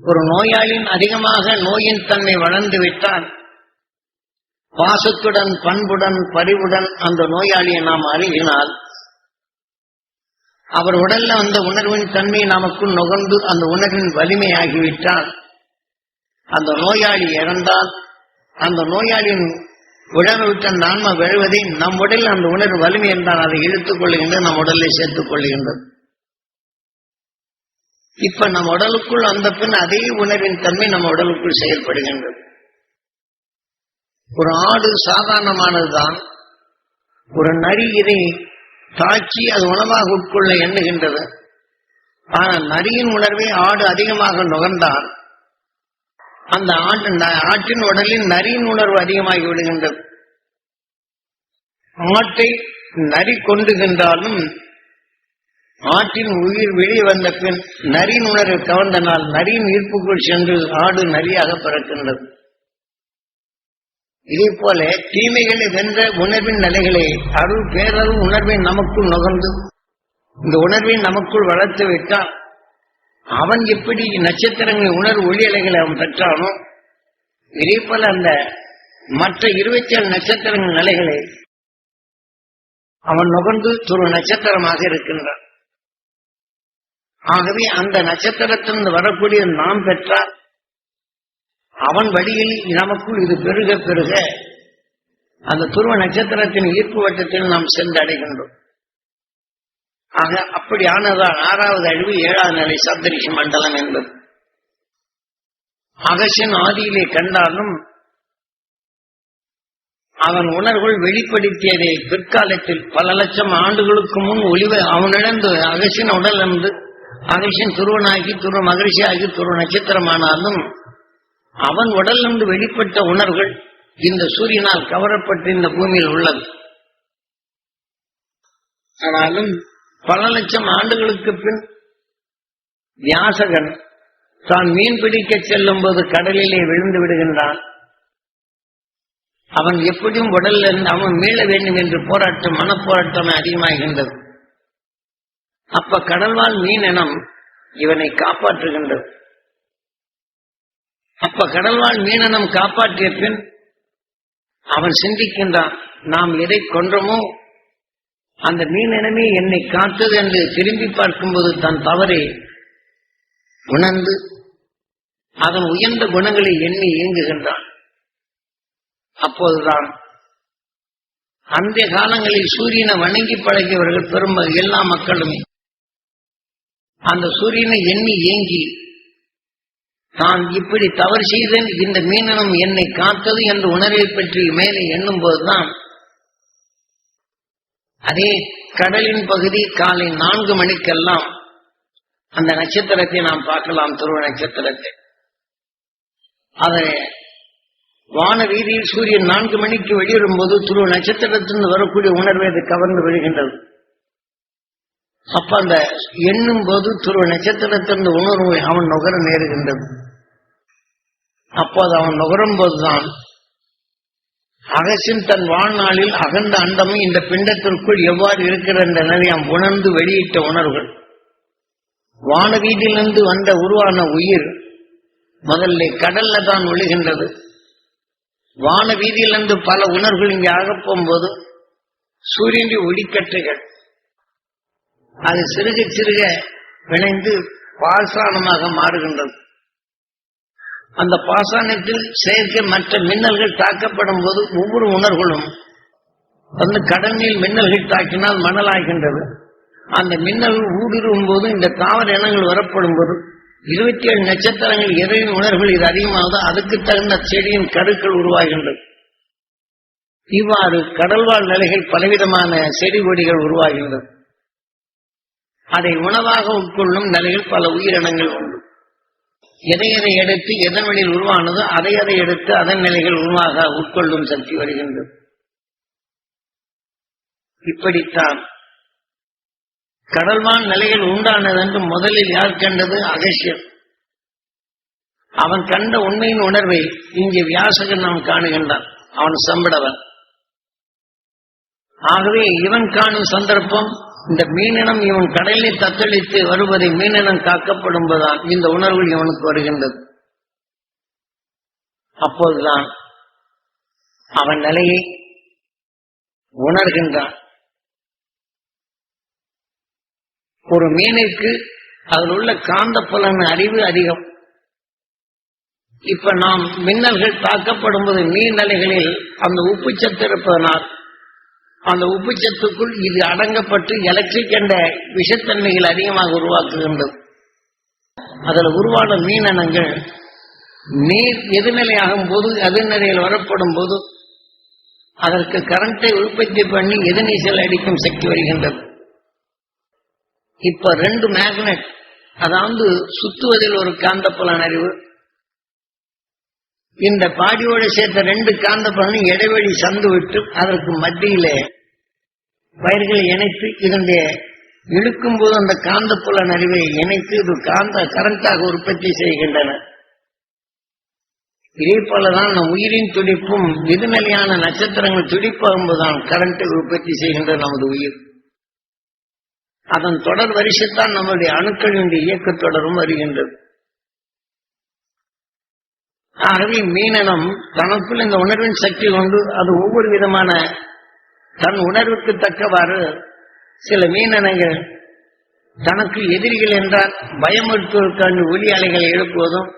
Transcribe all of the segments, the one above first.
ஒரு நோயாளியின் அதிகமாக நோயின் தன்மை வளர்ந்து விட்டால் பாசத்துடன் பண்புடன் பரிவுடன் அந்த நோயாளியை நாம் அருகினால் அவர் உடல்ல அந்த உணர்வின் தன்மை நமக்குள் நுகர்ந்து அந்த உணர்வின் வலிமையாகிவிட்டால் அந்த நோயாளி இறந்தால் அந்த நோயாளியின் உடலை விட்டு விழுவதை நம் உடலில் அந்த உணர்வு வலிமை என்றால் அதை இழுத்துக் கொள்ளுகின்றது நம் உடலை சேர்த்துக் கொள்கின்றது இப்ப நம் உடலுக்குள் வந்த பின் அதே உணர்வின் தன்மை நம்ம உடலுக்குள் செயல்படுகின்றது. ஒரு ஆடு சாதாரணமானதுதான். ஒரு நரி இதை தாட்சி அது உணவாக உட்கொள்ள எண்ணுகின்றது. ஆனால் நரியின் உணர்வை ஆடு அதிகமாக நுகர்ந்தால் அந்த ஆட்டு ஆட்டின் உடலில் நரியின் உணர்வு அதிகமாகி விடுகின்றது. ஆட்டை நரி கொண்டுகின்றாலும் ஆட்டின் உயிர் வெளியே வந்த பின் நரியின் உணர்வு கவர்ந்த நாள் நரியின் ஈர்ப்புக்குள் சென்று ஆடு நரியாக பிறக்கின்றது. இதே போல தீமைகளை வென்ற உணர்வின் நிலைகளை அருள் பேரருள் உணர்வை நமக்குள் நுகர்ந்து இந்த உணர்வை நமக்குள் வளர்த்து விட்டால் அவன் எப்படி நட்சத்திரங்களின் உணர்வு ஒளி அலைகளை அவன் பெற்றானோ இதே போல அந்த மற்ற இருபத்தி ஏழு நட்சத்திரங்கள் நிலைகளை அவன் நுகர்ந்து துரு நட்சத்திரமாக இருக்கின்றான். ஆகவே அந்த நட்சத்திரத்திலிருந்து வரக்கூடிய நாம் பெற்றால் அவன் வழியில் நமக்குள் இது பெருக பெருக அந்த துருவ நட்சத்திரத்தின் ஈர்ப்பு வட்டத்தில் நாம் சென்றடைகின்றோம் ஆக அப்படி ஆனதால் ஆறாவது அழிவு ஏழாவது நிலை சப்தரிஷி மண்டலம் என்பது. அகசன் ஆதியிலே கண்டாலும் அவன் உணர்வுகள் வெளிப்படுத்தியதை பிற்காலத்தில் பல லட்சம் ஆண்டுகளுக்கு முன் ஒளிவ அவனிழந்து அகசின் உடல் இருந்து துருவனாகி துருவ மகிழ்ச்சியாகி துருவ நட்சத்திரமானாலும் அவன் உடலிருந்து வெளிப்பட்ட உணர்வுகள் இந்த சூரியனால் கவரப்பட்டு இந்த பூமியில் உள்ளது. ஆனாலும் பல லட்சம் ஆண்டுகளுக்கு பின் வியாசகன் தான் மீன் பிடிக்க செல்லும் போது கடலிலே விழுந்து விடுகின்றான். அவன் எப்படியும் உடலில் இருந்து அவன் மீள வேண்டும் என்று போராட்டம் மனப்போராட்டம் அதிகமாகின்றது. அப்ப கடல்வாழ் மீனினம் இவனை காப்பாற்றுகின்றது. அப்ப கடல்வாழ் மீனனம் காப்பாற்றிய பின் அவன் சிந்திக்கின்றான் நாம் எதை கொன்றோமோ அந்த மீனினமே என்னை காத்தது என்று திரும்பி பார்க்கும்போது தன் தவறை உணர்ந்து அதன் உயர்ந்த குணங்களை எண்ணி இயங்குகின்றான். அப்போதுதான் அந்த காலங்களில் சூரியனை வணங்கி பழகியவர்கள் பெரும் எல்லா மக்களுமே அந்த சூரியனை எண்ணி ஏங்கி தான் இப்படி தவறு செய்தேன். இந்த மீனனும் என்னை காத்தது என்ற உணர்வை பற்றி மேலே எண்ணும் போதுதான் அதே கடலின் பகுதி காலை நான்கு மணிக்கெல்லாம் அந்த நட்சத்திரத்தை நாம் பார்க்கலாம் துருவ நட்சத்திரத்தை. அதை வான ரீதியில் சூரியன் நான்கு மணிக்கு வெளியிடும் போது துருவ நட்சத்திரத்திலிருந்து வரக்கூடிய உணர்வை அது கவர்ந்து விடுகின்றது அப்ப அந்த எண்ணும் போது துருவ நட்சத்திரத்திலிருந்து உணர்வு அவன் நுகர நேருகின்றது. அப்போது அவன் நுகரும் போதுதான். அகசின் தன் வாழ்நாளில் அகண்ட அண்டமும் இந்த பிண்டத்திற்குள் எவ்வாறு இருக்கிற என்ற நிலையம் உணர்ந்து வெளியிட்ட உணர்வுகள். வானவீதியிலிருந்து வந்த உருவான உயிர் முதல்ல கடல்ல தான் ஒழுகின்றது வான வீதியிலிருந்து பல உணர்வுகள் இங்கே ஆகப்போகும்போது சூரியனுடைய ஒளிக்கட்டுகள் அது சிறுக சிறுக விளைந்து பாசானமாக மாறுகின்றது. அந்த பாசானத்தில் செயற்கை மற்ற மின்னல்கள் தாக்கப்படும் போது ஒவ்வொரு உணர்வுகளும் வந்து கடலில் மின்னல்கள் தாக்கினால் மணலாகின்றது. அந்த மின்னல் ஊடுருவும் போது இந்த தாவர இனங்கள் வரப்படும் போது இருபத்தி ஏழு நட்சத்திரங்கள் இறைவின் உணர்வுகள் இது அதிகமாகுதோ அதுக்கு தகுந்த செடியின் கருக்கள் உருவாகின்றது. இவ்வாறு கடல்வாழ் நிலைகள் பலவிதமான செடி கொடிகள் உருவாகின்றது. அதை உணவாக உட்கொள்ளும் நிலையில் பல உயிரினங்கள் உண்டு. எதை எதை எடுத்து எதன் வழியில் உருவானதோ அதை அதை எடுத்து அதன் நிலைகள் உருவாக உட்கொள்ளும் சக்தி வருகின்றது. இப்படித்தான் கடல்வான் நிலைகள் உண்டானது என்று முதலில் யார் கண்டது? அகசியம் அவன் கண்ட உண்மையின் உணர்வை இங்கே வியாசகன் நாம் காணுகின்றான். அவன் சம்படவன். ஆகவே இவன் காணும் சந்தர்ப்பம் இந்த மீனினம் இவன் கடலில் தத்தளித்து வருவதை மீனினம் காக்கப்படும்போதுதான் இந்த உணர்வு இவனுக்கு வருகின்றது. அப்போதுதான் அவன் நிலையை உணர்கின்றான். ஒரு மீனுக்கு அதில் உள்ள காந்த புலன் அறிவு அதிகம். இப்ப நாம் மின்னல்கள் தாக்கப்படும் போது நீர்நிலைகளில் அந்த உப்புச்சத்து இருப்பதனால் அந்த உப்புச்சத்துக்குள் இது அடங்கப்பட்டு எலக்ட்ரிக் என்ற விஷத்தன்மைகள் அதிகமாக உருவாக்குகின்றது. அதில் உருவான மீனினங்கள் நீர் எதிர்நிலையாகும் போது எதிர்நிலையில் வரப்படும் போது அதற்கு கரண்டை உற்பத்தி பண்ணி எதிர்நீச்சல் அடிக்கும் சக்தி வருகின்றது. இப்ப ரெண்டு மேக்னெட் அதாவது சுத்துவதில் ஒரு காந்தப்புலன் அறிவு இந்த பாடியோடு சேர்த்த ரெண்டு காந்த காந்தப்புலனும் இடைவெளி சந்து விட்டு அதற்கு மத்தியிலே வயர்களை இணைத்து இதனுடைய இழுக்கும் போது அந்த காந்தப்புலன் அறிவை இணைத்து இது காந்த கரண்டாக உற்பத்தி செய்கின்றன. இதே போலதான் நம் உயிரின் துடிப்பும் எதிர்நிலையான நட்சத்திரங்கள் துடிப்பாகும்போதுதான் கரண்டை உற்பத்தி செய்கின்ற நமது உயிர். அதன் தொடர் வரிசைத்தான் நம்முடைய அணுக்களினுடைய இயக்க தொடரும் வருகின்றது. ஆகவே மீனனம் தனக்குள் இந்த உணர்வின் சக்தி கொண்டு அது ஒவ்வொரு விதமான தன் உணர்வுக்கு தக்கவாறு சில மீனனங்கள் தனக்கு எதிரிகள் என்றால் பயமுறுத்துவதற்கான ஒலி அலைகளை எழுப்புவதும்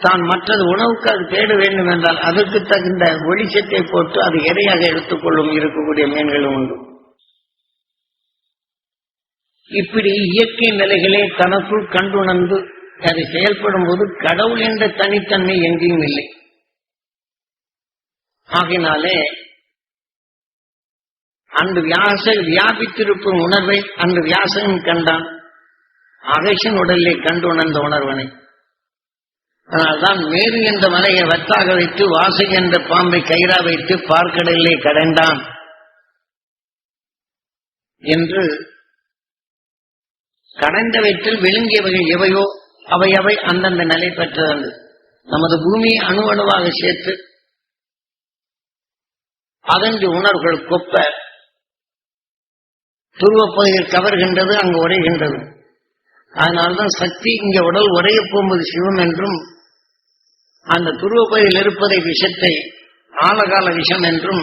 தான் மற்றது உணவுக்கு அது தேட வேண்டும் என்றால் அதற்கு தகுந்த ஒளிச்சத்தை போட்டு அது எதையாக எடுத்துக்கொள்ளும் இருக்கக்கூடிய மீன்களும் உண்டு. இப்படி இயற்கை நிலைகளை தனக்குள் கண்டுணர்ந்து அது செயல்படும் போது கடவுள் என்ற தனித்தன்மை எங்கேயும் இல்லை. ஆகினாலே அன்று வியாச வியாபித்திருக்கும் உணர்வை அன்று வியாசன் கண்டான். அகேஷன் உடலை கண்டு உணர்ந்த உணர்வனை. அதனால்தான் மேரு என்ற மலையை வத்தாக வைத்து வாசு என்ற பாம்பை கயிறா வைத்து பார்க்கடலிலே கடைந்தான் என்று கடந்த வயிற்றில் விழுங்கியவர்கள் எவையோ அவை அவை அந்தந்த நிலை பெற்றது நமது பூமியை அணு அணுவாக சேர்த்து அதன்று உணர்வுகள் கொப்ப துருவப்பகுதியில் கவர்கின்றது அங்கு உடைகின்றது. அதனால்தான் சக்தி இங்க உடல் உடைய போகும்போது சிவம் என்றும் அந்த துருவப்பகுதியில் இருப்பதை விஷத்தை ஆழகால விஷம் என்றும்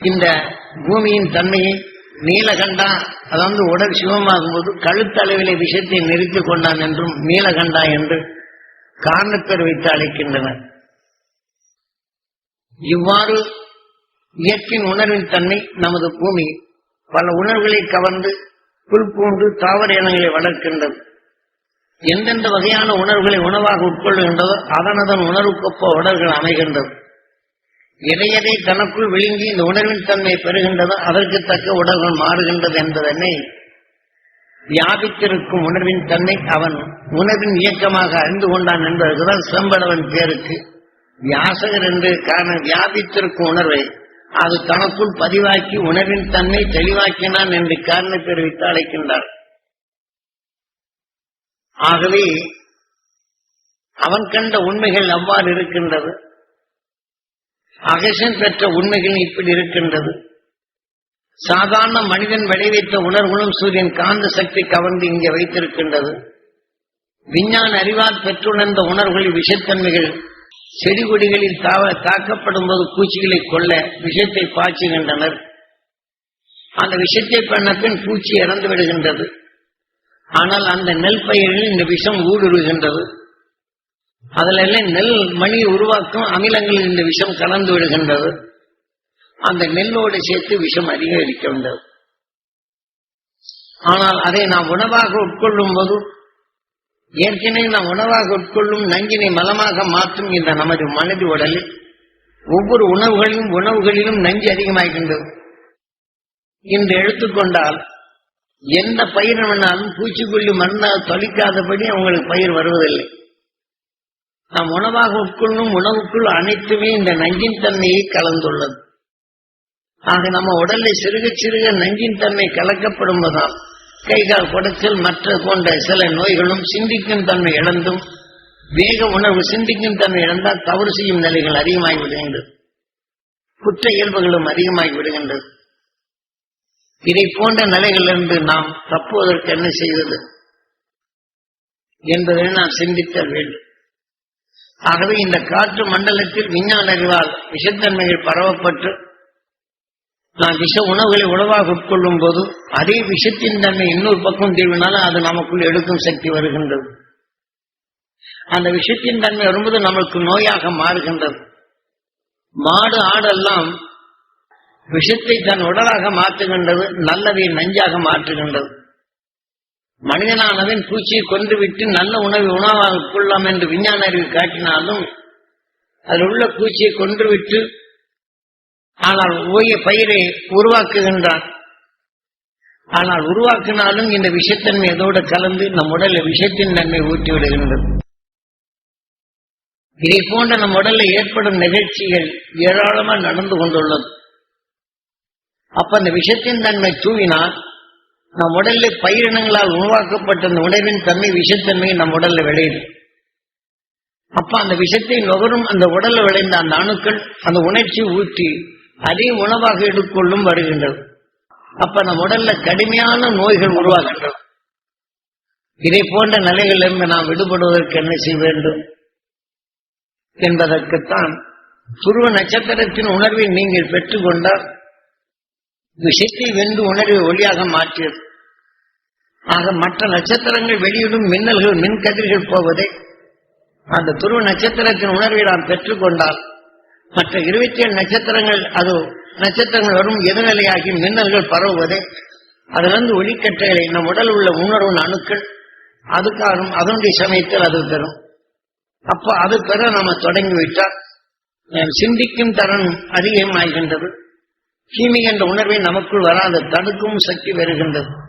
இந்த பூமியின் தன்மையை நீலகண்டா அதாவது உடல் சிவமாகும் போது கழுத்தளவிலே விஷத்தை நெறித்து கொண்டான் என்றும் நீலகண்டா என்று காரணப்பேர் வைத்து அழைக்கின்றனர். இவ்வாறு இயற்கையின் உணர்வின் தன்மை நமது பூமி பல உணர்வுகளை கவர்ந்து புல் பூண்டு தாவர இனங்களை வளர்க்கின்றது. எந்தெந்த வகையான உணர்வுகளை உணவாக உட்கொள்கின்றதோ அதனதன் உணர்வுக்கொப்ப உடல்கள் அமைகின்றது. இறையதை தனக்குள் விழுங்கி இந்த உணர்வின் தன்மை பெறுகின்றதோ அதற்கு தக்க உடல்கள் மாறுகின்றது என்பதனை வியாபித்திருக்கும் உணர்வின் தன்மை அவன் உணர்வின் இயக்கமாக அறிந்து கொண்டான் என்பதற்குதான் செம்படவன் பேருக்கு வியாசகர் என்று காரணம் வியாபித்திருக்கும் உணர்வை அது தனக்குள் பதிவாக்கி உணர்வின் தன்மை தெளிவாக்கினான் என்று காரணம் தெரிவித்து அழைக்கின்றார். ஆகவே அவன் கண்ட உண்மைகள் அவ்வாறு இருக்கின்றது. அகசன் பெற்ற உண்மைகள் இப்படி இருக்கின்றது. சாதாரண மனிதன் விளைவித்த உணர்வுகளும் சூரியன் காந்த சக்தி கவர்ந்து இங்கே வைத்திருக்கின்றது. விஞ்ஞான அறிவால் பெற்றுணர்ந்த உணர்வுகளில் விஷத்தன்மைகள் செடி கொடிகளில் தாவ தாக்கப்படும் போது பூச்சிகளை கொல்ல விஷத்தை பாய்ச்சுகின்றனர். அந்த விஷத்தை பண்ண பின் பூச்சி இறந்து விடுகின்றது. ஆனால் அந்த நெல் பயிரில் இந்த விஷம் ஊடுருகின்றது அதுல எல்லாம் நெல் மணி உருவாக்கும் அமிலங்களில் இந்த விஷம் கலந்து விடுகின்றது. அந்த நெல்லோடு சேர்த்து விஷம் அதிகரிக்கின்றது. ஆனால் அதை நாம் உணவாக உட்கொள்ளும் போது ஏற்கனவே நாம் உணவாக உட்கொள்ளும் நஞ்சினை மலமாக மாற்றும் இந்த நமது மனது உடலில் ஒவ்வொரு உணவுகளிலும் உணவுகளிலும் நஞ்சு அதிகமாகின்றது. இன்று எடுத்துக்கொண்டால் எந்த பயிர் வேணாலும் பூச்சிக்கொல்லி மண்ணால் தொலைக்காதபடி அவங்களுக்கு பயிர் வருவதில்லை. நாம் உணவாக உட்கொள்ளும் உணவுக்குள் அனைத்துமே இந்த நஞ்சின் தன்மையை கலந்துள்ளது. ஆக நம்ம உடல்ல சிறுக சிறுக நஞ்சின் தன்மை கலக்கப்படுவதால் கை கால் குடைச்சல் மற்ற போன்ற சில நோய்களும் சிந்திக்கும் தன்மை இழந்தும் வேக உணர்வு சிந்திக்கும் தன்மை இழந்தால் தவறு செய்யும் நிலைகள் அதிகமாகி விடுகின்றது. குற்ற இயல்புகளும் அதிகமாகி விடுகின்றது. இதை போன்ற நிலைகளிலிருந்து நாம் தப்புவதற்கு என்ன செய்வது என்பதை நாம் சிந்தித்தல் வேண்டும். ஆகவே இந்த காற்று மண்டலத்தில் விஞ்ஞான அறிவால் விஷத்தன்மைகள் பரவப்பட்டு நாம் விஷ உணவுகளை உணவாக உட்கொள்ளும் போது அதே விஷத்தின் தன்மை இன்னொரு பக்கம் தீவினாலும் அது நமக்குள் எடுக்கும் சக்தி வருகின்றது. அந்த விஷத்தின் தன்மை வரும்போது நமக்கு நோயாக மாறுகின்றது. மாடு ஆடெல்லாம் விஷத்தை தன் உடலாக மாற்றுகின்றது நல்லதை நஞ்சாக மாற்றுகின்றது. மனிதனானவன் பூச்சியை கொன்றுவிட்டு நல்ல உணவை உணவாக கொள்ளலாம் என்று விஞ்ஞான அறிவு காட்டினாலும் அதில் உள்ள பூச்சியை கொன்றுவிட்டு ஆனால் ஓய பயிரை உருவாக்குகின்றான். ஆனால் உருவாக்கினாலும் இந்த விஷத்தன்மை எதோடு கலந்து நம் உடல்ல விஷத்தின் நன்மை ஊட்டி விடுகின்றது இதை போன்ற நம் உடலில் ஏற்படும் நிகழ்ச்சிகள் ஏராளமாக நடந்து கொண்டுள்ளது. அப்ப அந்த விஷத்தின் தன்மை தூவினால் நம் உடலில் பயிரினங்களால் உருவாக்கப்பட்ட அந்த உணவின் தன்மை விஷத்தன்மை நம் உடல்ல விளையுது. அப்ப அந்த விஷத்தை நுகரும் அந்த உடல்ல விளைந்த அந்த அணுக்கள் அந்த உணர்ச்சி ஊற்றி அதே உணவாக எடுத்துக்கொள்ளும் வருகின்றது அப்ப நம் உடல்ல கடுமையான நோய்கள் உருவாகின்றது இதை போன்ற நிலைகளிலிருந்து நாம் விடுபடுவதற்கு என்ன செய்ய வேண்டும்? என்பதற்குத்தான் துருவ நட்சத்திரத்தின் உணர்வை நீங்கள் பெற்றுக்கொண்டால் விஷத்தை வென்று உணர்வை ஒளியாக மாற்றியது. ஆக மற்ற நட்சத்திரங்கள் வெளியிடும் மின்னல்கள் மின்கதிர்கள் போவதை அந்த துருவ நட்சத்திரத்தின் உணர்வை நாம் பெற்றுக்கொண்டால் மற்ற இருபத்தி ஏழு நட்சத்திரங்கள் அது நட்சத்திரங்கள் வரும் எதிர்நிலையாகி மின்னல்கள் பரவுவதை அதிலிருந்து ஒளிக்கட்டைகளை நம் உடல் உள்ள உணர்வு அணுக்கள் அதுக்காரும் அதனுடைய சமயத்தில் அது பெறும். அப்போ அது பெற நாம தொடங்கிவிட்டால் சிந்திக்கும் தரம் அதிகமாகின்றது. தீமை என்ற உணர்வை நமக்குள் வராத தடுக்கும் சக்தி வருகின்றது.